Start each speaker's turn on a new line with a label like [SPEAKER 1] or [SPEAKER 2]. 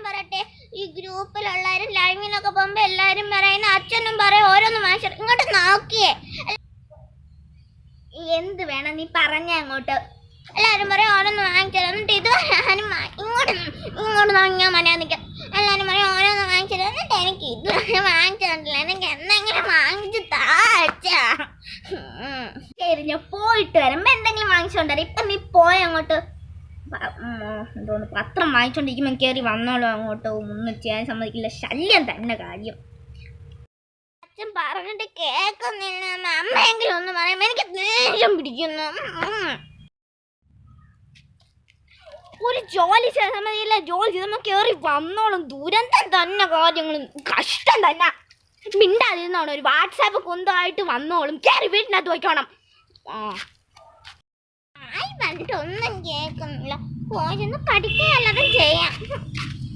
[SPEAKER 1] കാര്യം പറയട്ടെ. ഈ ഗ്രൂപ്പിലുള്ളവരും ലൈവിനൊക്കെ പോകുമ്പോ എല്ലാരും പറയുന്ന അച്ഛനും പറയും ഓരോന്ന് മാഷർ ഇങ്ങോട്ട് നോക്കിയേ. എന്ത് വേണം നീ പറഞ്ഞ അങ്ങോട്ട്. എല്ലാരും പറയും ഓരോന്ന് വാങ്ങിച്ചു എന്നിട്ട് ഇത് ഇങ്ങോട്ട് ഇങ്ങോട്ട് നോക്കിയാൽ മനാ നിൽക്കാം. എല്ലാരും പറയും ഓരോന്ന് വാങ്ങിച്ചു എന്നിട്ട് എനിക്ക് ഇത് വാങ്ങിച്ചു തന്നില്ല എനിക്ക് എന്തെങ്കിലും വാങ്ങിച്ചു താഴ്ച പോയിട്ട് വരുമ്പോ എന്തെങ്കിലും വാങ്ങിച്ചോണ്ടര ഇപ്പൊ നീ പോയ അങ്ങോട്ട്. പ- ഉം, എന്തോന്ന് പത്രം വാങ്ങിച്ചോണ്ടിരിക്കുമ്പോ കയറി വന്നോളൂ അങ്ങോട്ട്. ഒന്നും ചെയ്യാൻ സമ്മതിക്കില്ല. ശല്യം തന്നെ കാര്യം. അച്ഛൻ പറഞ്ഞിട്ട് കേൾക്കുന്നില്ല. അമ്മയെങ്കിലും ഒന്ന് പറയുമ്പോ എനിക്ക് ദേഷ്യം പിടിക്കുന്നു. ഒരു ജോലി ചെയ്യാൻ സമ്മതിയില്ല ജോലി ചെയ്തപ്പോ കയറി വന്നോളും. ദുരന്തം തന്നെ കാര്യങ്ങളും. കഷ്ടം തന്നെ. മിണ്ടാതിരുന്നോണം ഒരു വാട്സാപ്പ് കുന്തമായിട്ട് വന്നോളും. കയറി വീട്ടിനകത്ത് വയ്ക്കണം ഒന്നും കേൾക്കുന്നില്ല. പോയിരുന്ന് പഠിക്കുകയല്ലതും